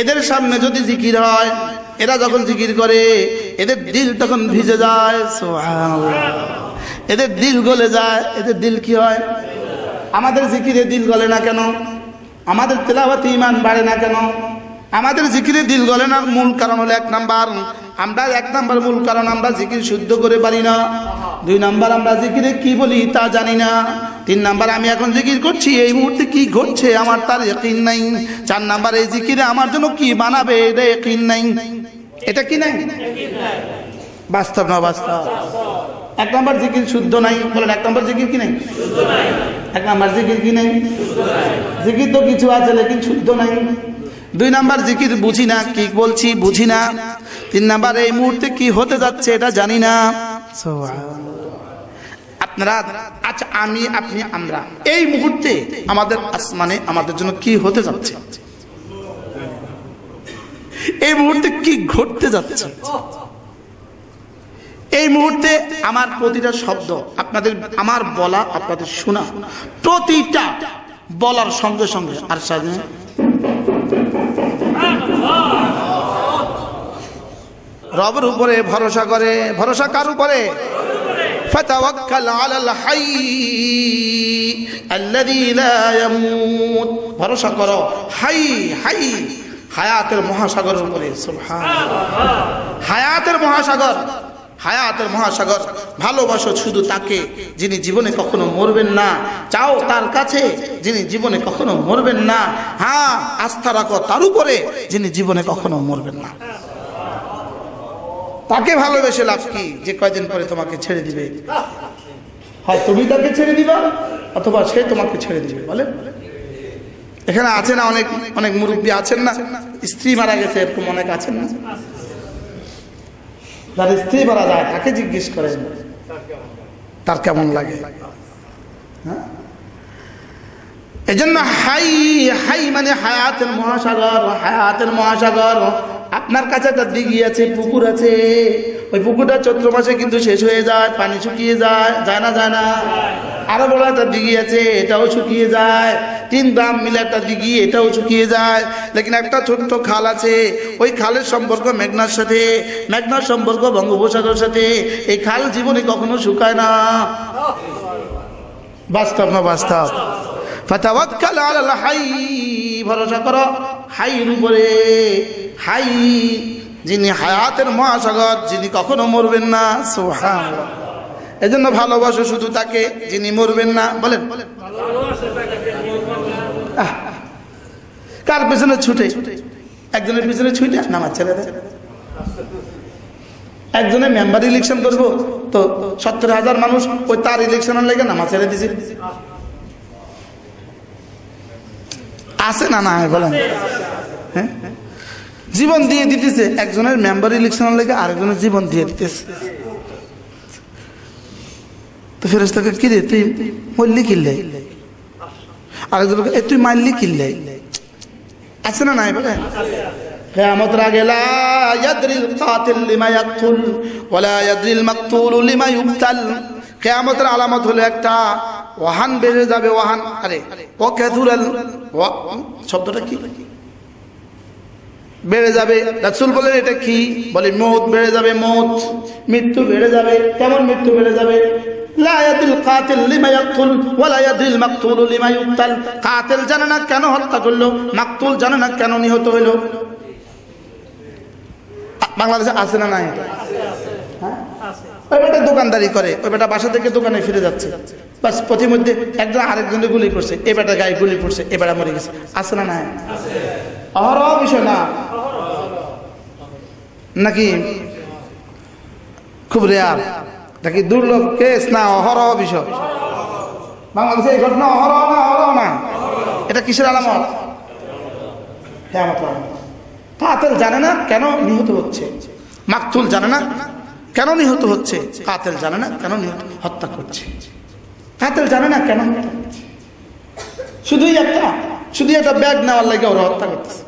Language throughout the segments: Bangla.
এদের সামনে যদি জিকির হয়, এরা যখন জিকির করে, এদের দিল তখন ভিজে যায়। এদের দিল গলে যায়, এদের দিল কি হয়? আমাদের জিকিরে দিল গলে না কেন? আমাদের তেলাওয়াতে ইমান বাড়ে না কেন? আমাদের জিকিরে দিল গলে না, মূল কারণ হলো এক নাম্বার। আমরা এক নাম্বার মূল কারণ, আমরা জিকির শুদ্ধ করে পারি না। দুই নাম্বার, আমরা জিকিরে কি বলি তা জানি না। তিন নাম্বার আমি এখন জিকির করছি, এই মুহূর্তে কি ঘটছে আমার তার ইকিন নাই। চার নাম্বার এই জিকিরে আমার জন্য কি বানাবে এটা ইকিন নাই। এটা কি নাই? বাস্তব না বাস্তব? এক নম্বর জিকির শুদ্ধ নাই। বলেন, এক নম্বর জিকির কি নাই? এক নম্বর জিকির কি নাই? জিকির তো কিছু আছে, লেকিন শুদ্ধ নাই। দুই নাম্বার জিকির বুঝি না, কি বলছি বুঝি না। তিন নাম্বার এই মুহূর্তে কি হতে যাচ্ছে এটা জানি না। আপনারা আচ্ছা আমি, আপনি, আমরা। এই মুহূর্তে আমাদের আসমানে আমাদের জন্য কি হতে যাচ্ছে? এই মুহূর্তে কি ঘটতে যাচ্ছে? এই মুহূর্তে আমার প্রতিটা শব্দ, আপনাদের, আমার বলা, আপনাদের শোনা, প্রতিটা বলার সঙ্গে সঙ্গে, আর সাথে রবের উপরে ভরসা করে, ভরসা কার উপরে? ফাতাওয়াক্কাল আলাল হাই আল্লাযী লা ইয়ামুত ভরসা করো। হাই হাই। হায়াতের মহাসাগরের উপরে। সুবহানাল্লাহ। হায়াতের মহাসাগর। হায়াতের মহাসাগর। ভালোবাসো শুধু তাকে যিনি জীবনে কখনো মরবেন না। চাও তার কাছে যিনি জীবনে কখনো মরবেন না। হ্যাঁ আস্থা রাখো তার উপরে যিনি জীবনে কখনো মরবেন না। তাকে ভালোবেসে লাভ কি? যে কয়দিন পরে তোমাকে ছেড়ে দিবে? হয় তুমি তাকে ছেড়ে দিবা অথবা সে তোমাকে ছেড়ে দিবে বলে? এখানে আছে না অনেক অনেক মুরব্বী আছেন না? স্ত্রী মারা গেছে এরকম অনেক আছেন না? যার স্ত্রী মারা যায় তাকে জিজ্ঞেস করেন। তার কেমন লাগে? হ্যাঁ? এজন্য হাই হাই মানে হায়াতের মহাসাগর হায়াতের মহাসাগর। আপনার কাছে একটা দিঘি আছে, পুকুর আছে। ওই পুকুরটা চৈত্র মাসে কিন্তু শেষ হয়ে যায়, পানি শুকিয়ে যায় যায় না যায় না। আরও বড় একটা দিঘি আছে, এটাও শুকিয়ে যায়। তিন দাম মিলে একটা দিঘি, এটাও শুকিয়ে যায়। লেকিন একটা ছোট্ট খাল আছে, ওই খালের সম্পর্ক মেঘনার সাথে, মেঘনার সম্পর্ক বঙ্গোপসাগরের সাথে। এই খাল জীবনে কখনো শুকায় না। বাস্তব না বাস্তব? হাই, ভরসা করো। হাইয়ের উপরে হাই, যিনি হায়াতের মহাসাগর, যিনি কখনো মরবেন না, সুবহানাল্লাহ। এজন্য ভালোবাসো শুধু তাকে, যিনি মরবেন না, বলেন। কার পেছনে ছুটে? একজনের পিছনে ছুটে নামাজ ছেড়ে দেয় একজনের মেম্বার ইলেকশন করব, তো সত্তর হাজার মানুষ ওই তার ইলেকশনের লেগে নামাজ ছেড়ে দিছে? আছে না না বলেন। হ্যাঁ জীবন দিয়ে দিতেছে একজনের মেম্বার ইলেকশনের লেগে আরেকজনের জীবন দিয়ে দিতেছে। তো ফেরেস্তাকে কি রে তুই মরলি কিনলে আরেকজনকে "এ, তুই মারলি কিনলে আছে না নাই বলে কেয়ামতের আগে লা ইয়াদরিল কাতিল লিমা ইয়াকতুল ওয়ালা ইয়াদরিল মাকতুল লিমা ইউকতাল। কেয়ামতের আলামত হলো একটা ওয়াহান বেড়ে যাবে, ওয়াহান, আরে ও ক্যাথুরাল শব্দটা কি? বেড়ে যাবে, রাসূল বলেন এটা কি? বলে মৌত বেড়ে যাবে, মৌত। মৃত্যু বেড়ে যাবে, কেমন মৃত্যু বেড়ে যাবে? বাংলাদেশে আছে না নাই? ওই বেটা দোকানদারি করে, ওই বেটা বাসা থেকে দোকানে ফিরে যাচ্ছে। বাস পথের মধ্যে একজন আরেকজনের গুলি করছে, এ বেটা গায়ে গুলি করছে এ বেটা মরে গেছে। আছে না নাই? অহরহ বিষয় না। নাকি? খুব রেয়ার। নাকি দুর্লভ কেস না অহরহ বিষয়? বাংলাদেশে এই ঘটনা অহরহ না অহরহ না? এটা কিসের আলামত? হ্যাঁ আমার কাতেল জানে না কেন নিহত হচ্ছে। মাকতুল জানে না কেন নিহত হচ্ছে? কাতেল জানে না কেন নিহত হত্যা করছে। কাতেল জানে না কেন? শুধুই একটা? শুধু একটা ব্যাগ নেওয়ার লাগে ওরা হত্যা করতেছে।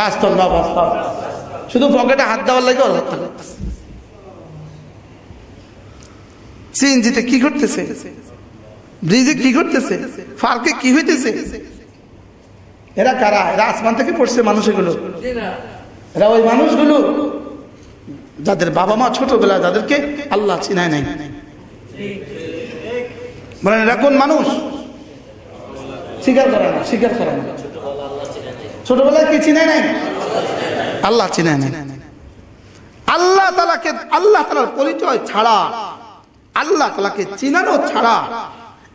বাস্তব না বাস্তব? শুধু পকেটে হাত দেওয়ার লাগে ওরা হত্যা করতেছে। সিএনজিতে কি করতেছে ব্রিজে কি করতেছে ফার্কে কি হইতেছে? এরা কারা? এরা আসমান থেকে পড়ছে মানুষ এগুলো এরা ওই মানুষগুলো। যাদের বাবা মা ছোটবেলা যাদেরকে আল্লাহ চিনায় নাই। বলেন, এরা কোন মানুষ? স্বীকার করে না, স্বীকার করে না। ছোটবেলায় কি চিনায় নাই? আল্লাহ চিনায় নাই। আল্লাহ তালাকে আল্লাহ তালার পরিচয় ছাড়া, আল্লাহ তালাকে চিনানো ছাড়া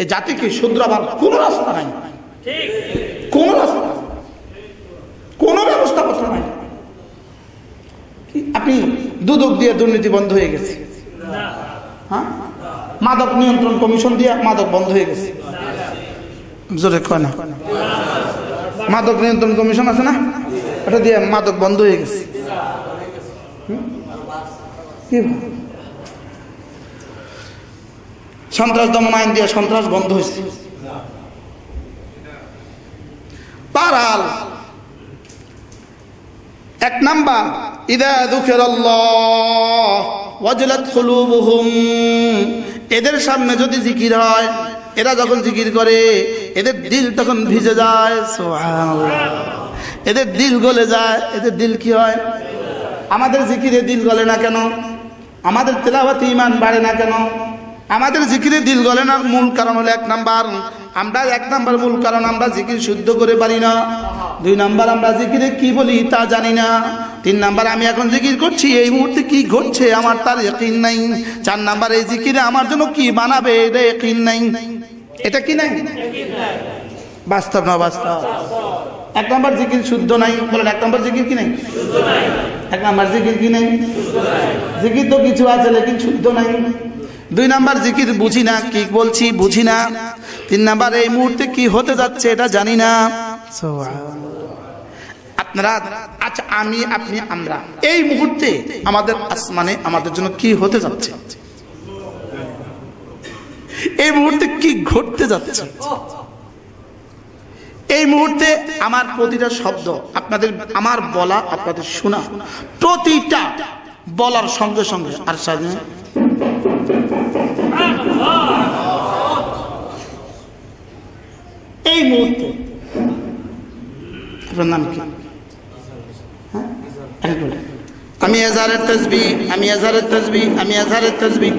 এই জাতিকে শুধরাবার কোনো রাস্তা নাই। কোন রাস্তা কোন ব্যবস্থাপত্র নাই। আপনি দুদক দিয়ে দুর্নীতি বন্ধ হয়ে গেছে। হ্যাঁ? মাদক নিয়ন্ত্রণ কমিশন দিয়ে মাদক বন্ধ হয়ে গেছে। জোরে কয় না। মাদক নিয়ন্ত্রণ কমিশন আছে না? ওটা দিয়ে মাদক বন্ধ হয়ে গেছে। সন্ত্রাস দমন আইন দিয়ে সন্ত্রাস বন্ধ হয়েছে। বারহাল এক নাম্বার। ইদা দুঃখের ওয়াজলাত এদের সামনে যদি জিকির হয়, এরা যখন জিকির করে, এদের দিল তখন ভিজে যায় এদের দিল গলে যায়, এদের দিল কি হয়? আমাদের জিকিরে দিল গলে না কেন? আমাদের তেলাওয়াতে ইমান বাড়ে না কেন? আমাদের জিকিরে দিল গলে না, মূল কারণ হলো এক নাম্বার আমরা এক নাম্বার মূল কারণ আমরা জিকির শুদ্ধ করে পারি না। দুই নাম্বার আমরা জিকিরে কি বলি তা জানি না। তিন নাম্বার আমি এখন জিকির করছি এই মুহূর্তে কি ঘটছে আমার তার ইকিন নাই। চার নাম্বার এই জিকিরে আমার জন্য কি বানাবে এটা ইকিন নাই। এটা কি নাই? বাস্তব না বাস্তব? এক নাম্বার জিকির শুদ্ধ নাই। বলেন এক নাম্বার জিকির কি নাই? এক নাম্বার জিকির কি নাই। জিকির তো কিছু আছে লেকিন শুদ্ধ নাই। দুই নাম্বার জিকির বুঝি না, কি বলছি বুঝি না। তিন নাম্বার, এই মুহূর্তে কি হতে যাচ্ছে এটা জানি না। আপনারা আচ্ছা আমি, আপনি, আমরা, এই মুহূর্তে আমাদের আসমানে আমাদের জন্য কি হতে যাচ্ছে? এই মুহূর্তে কি ঘটতে যাচ্ছে? এই মুহূর্তে আমার প্রতিটা শব্দ, আপনাদের, আমার বলা, আপনাদের শোনা, প্রতিটা বলার সঙ্গে সঙ্গে, আর সাথে এই মুহূর্তে। আপনার নাম কি? হ্যাঁ? আমি এজারের তসবি, আমি এজারের তসবি, আমি এজারের তসবি।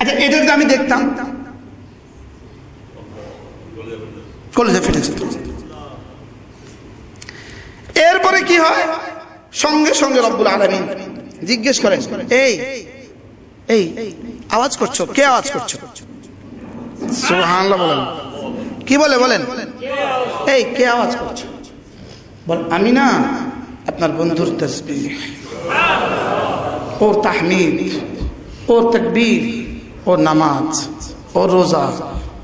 আচ্ছা এটা আমি দেখতাম। কলেজে ফেটেছে এরপরে কি হয়? সঙ্গে সঙ্গে রব্বুল আলমিন জিজ্ঞেস করেন এই এই আওয়াজ করছ? কে আওয়াজ করছ? বলেন। কি বলে বলেন? এই কে আওয়াজ করছ? বল আমি না আপনার বন্ধুর তসবি ওর তাহমিদ ওর তকবীর ওর নামাজ ওর রোজা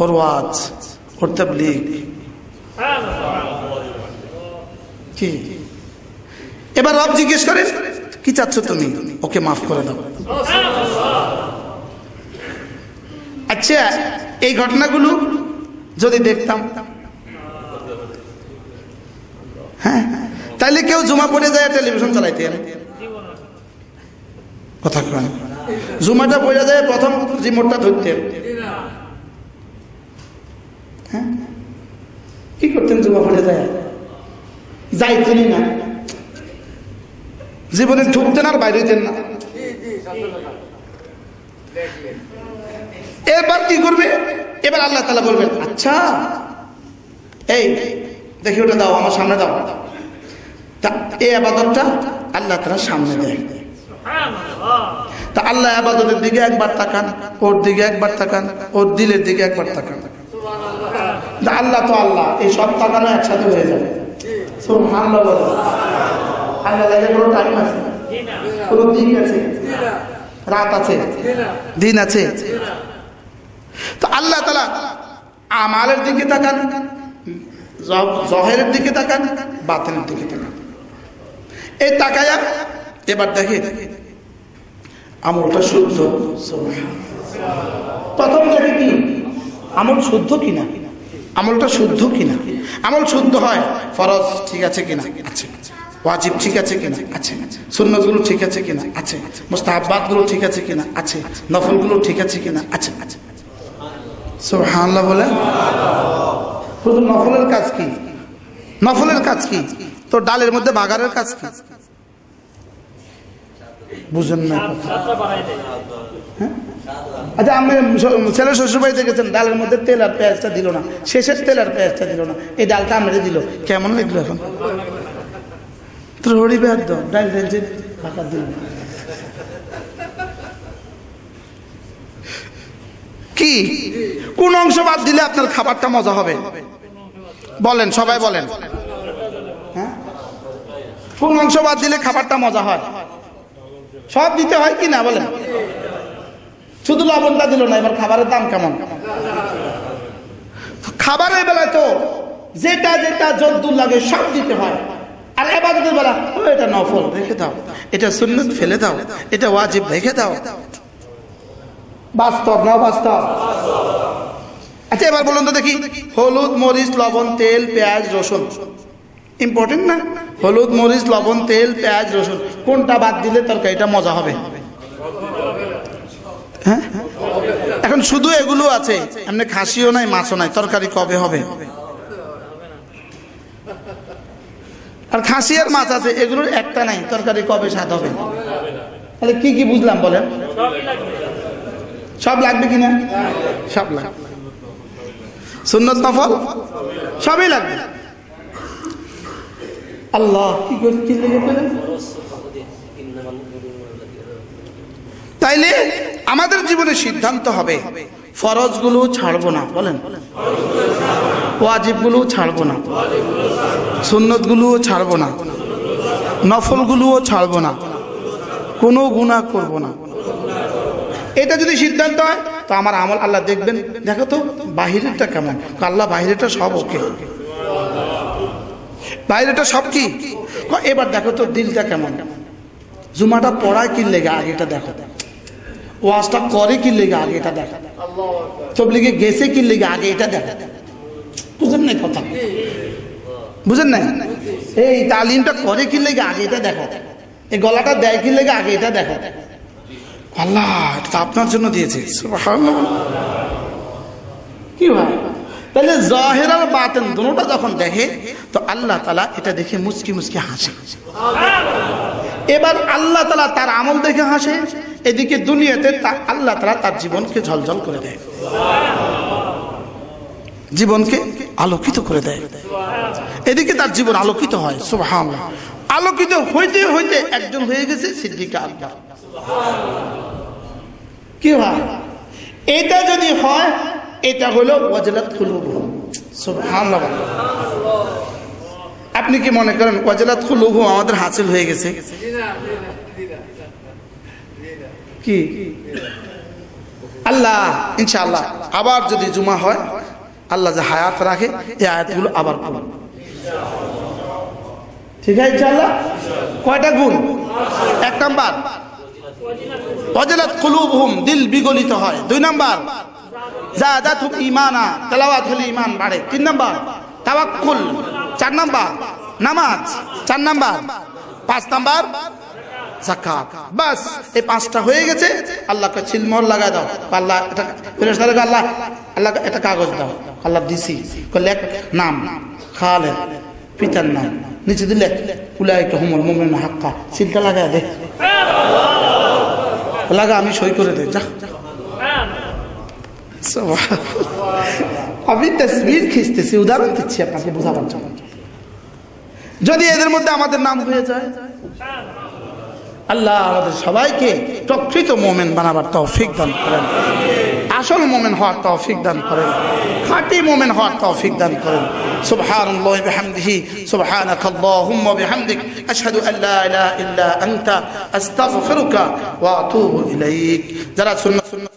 ওর ওয়াজ ওর তবলিগ। কি? এবার রব জিজ্ঞেস করে কি চাচ্ছ তুমি? ওকে মাফ করে দাও। আচ্ছা এই ঘটনাগুলো যদি দেখতাম। হ্যাঁ তাইলে কেউ জমা পড়ে যায় টেলিভিশন চালাইতে কথা কয় জুমাটা পড়ে যায় প্রথম রিমোটটা ধরতে। হ্যাঁ? কি করতেন জুমা পড়ে যায়? যাইতেনি না। জীবনে ঢুকতেন আর বাইরে হইতেন না। এবার কি করবে? এবার আল্লাহ তালা বলবেন আচ্ছা এই, দেখি ওটা দাও, আমার সামনে দাও। তা এই আবাদতটা আল্লাহ তালা সামনে দেয়। তা আল্লাহ আবাদতের দিকে একবার তাকান, ওর দিকে একবার তাকান, ওর দিলের দিকে একবার তাকান। আল্লাহ তো আল্লাহ, এই সব তাকানো একসাথে হয়ে যাবে। বলো। আল্লাহ লাগে কোনো আছে? দিন আছে? আছে? তো আল্লাহ তালা আমালের দিকে তাকান জহেরের দিকে তাকান, বাতিলের দিকে তাকান। এই তাকায়া, এবার দেখে আমলটা শুদ্ধ। প্রথম দেখে কি? আমল শুদ্ধ কিনা? আমলটা শুদ্ধ কিনা? আমল শুদ্ধ হয়? ফরজ ঠিক আছে কিনা? আছে। ওয়াজিব ঠিক আছে কিনা? আছে। সুন্নতগুলো ঠিক আছে কিনা? আছে। মুস্তাহাবাদগুলো ঠিক আছে কিনা? আছে। নফলগুলো ঠিক আছে কিনা? আছে। আছে সুবহানাল্লাহ বলেন। শুধু নফলের কাজ কি? নফলের কাজ কি? তো ডালের মধ্যে বাগারের কাজ কি? বুঝেন না হ্যাঁ? আচ্ছা আমি ছেলে শ্বশুর বাড়িতে গেছেন ডালের মধ্যে তেল আর পেঁয়াজটা দিল না। শেষের তেল আর পেঁয়াজটা দিল না। এই ডালটা আমরে দিল। কেমন লাগল এখন? তোর ফাঁকা কি? কোন অংশ বাদ দিলে আপনার খাবারটা মজা হবে? বলেন সবাই বলেন। হ্যাঁ? কোন অংশ বাদ দিলে খাবারটা মজা হয়? সব দিতে হয় কি না বলেন। শুধু লবণটা দিল না এবার খাবারের দাম কেমন? খাবারের বেলায় তো যেটা যেটা যদ্দুর লাগে সব দিতে হয়। আর এবাদতের বেলা, ও, এটা নফল, রেখে দাও। এটা সুন্নত ফেলে দাও, এটা ওয়াজিব রেখে দাও। বাস্তব না বাস্তব? আচ্ছা এবার বলুন তো দেখি, হলুদ, মরিচ, লবণ, তেল, পেঁয়াজ, রসুন। ইম্পর্টেন্ট না? হলুদ, মরিচ, লবণ, তেল, পেঁয়াজ, রসুন। কোনটা বাদ দিলে তরকারিটা মজা হবে? হ্যাঁ? এখন শুধু এগুলো আছে, এমনি খাসিও নাই, মাছও নাই, তরকারি কবে হবে? আর খাসি আর মাছ আছে, এগুলোর একটা নাই, তরকারি কবে স্বাদ হবে? তাহলে কি কি বুঝলাম বলেন? সব লাগবে কিনা সব লাগবে। সুন্নত নফল? সবই লাগবে। আল্লাহ, কি করে তাইলে আমাদের জীবনে সিদ্ধান্ত হবে, ফরজগুলো ছাড়বো না, বলেন। ওয়াজিবগুলো ছাড়বো না। সুন্নতগুলোও ছাড়বো না। নফলগুলোও ছাড়বো না। কোনো গুণা করব না। এটা যদি সিদ্ধান্ত হয়, তো আমার আমল আল্লাহ দেখবেন। দেখো তো, বাহিরেরটা কেমন? আল্লাহ বাহিরেটা সব ওকে। বাইরেটা সব কি? এবার দেখো তো, দিলটা কেমন? জুমাটা পড়ায় কি লেগে? আগে আগেটা দেখো। ওয়াজটা করে কি লেগে? আগে এটা দেখো। তবলিগে গেছে কি লেগে? আগে এটা দেখো। বুঝেন নাই কথা? বুঝেন নাই? এই তালিমটা করে কি লেগে? আগে এটা দেখো। এই গলাটা দেয় কি লেগে? আগে এটা দেখো। আল্লাহ, এটা তো আপনার জন্য দিয়েছে। কি হয় তাহলে জহের আর বাতেন দুটোটা যখন দেখে, তো আল্লাহ তালা এটা দেখে মুচকি মুচকি হাসে। এবার আল্লাহ তালা তার আমল দেখে হাসে, এদিকে দুনিয়াতে আল্লাহ তালা তার জীবনকে ঝলঝল করে দেয়। জীবনকে আলোকিত করে দেয়। এদিকে তার জীবন আলোকিত হয় সুবহান আলোকিত হইতে হইতে একজন হয়ে গেছে সিদ্দিকা কি হয়? এটা যদি হয়, এটা হলো ওয়াজলাত সুবহানাল্লাহ। আপনি কি মনে করেন ওয়াজলাত কুলুব আমাদের হাসিল হয়ে গেছে? কি? আল্লাহ, ইনশাআল্লাহ। আবার যদি জুমা হয় আল্লাহ যে হায়াত রাখে, এই আয়াতগুলো আবার আবার ঠিক আছে ইনশাআল্লাহ? কয়টা গুণ? এক নাম্বার। কুলুবহুম, দিল বিগলিত হয়। দুই ঈমান বাড়ে। তিন চার নাম্বার। নামাজ, চার নাম্বার। পাঁচ নাম্বার। বাস, এই পাঁচটা হয়ে গেছে। আল্লাহকে ছিলমোহর লাগাই দাও। আল্লাহ এটা আল্লাহ আল্লাহ এটা কাগজ দাও। আল্লাহ দিছি লেখ নাম খালেদ পিতার নাম নিচে দিলে উলাইকা হুমুল মুমিন হাক্কা সিলটা লাগাই দে লাগা আমি সই করে দে যা আমি তসবির খিস্তেছি উদাহরণ দিচ্ছি আপনাকে বোঝাবার জন্য যদি এদের মধ্যে আমাদের নাম হয়ে যায় আল্লাহ আমাদের সবাইকে প্রকৃত মোমেন বানাবার তৌফিক দান করেন আসল মোমেন হওয়ার তৌফিক দান করেন খাঁটি মোমেন হওয়ার তৌফিক দান করেন سبحان الله بحمده سبحانك اللهم وبحمدك أشهد أن لا إله إلا أنت أستغفرك وأتوب إليك যারা সুন্নাত সুন্নাত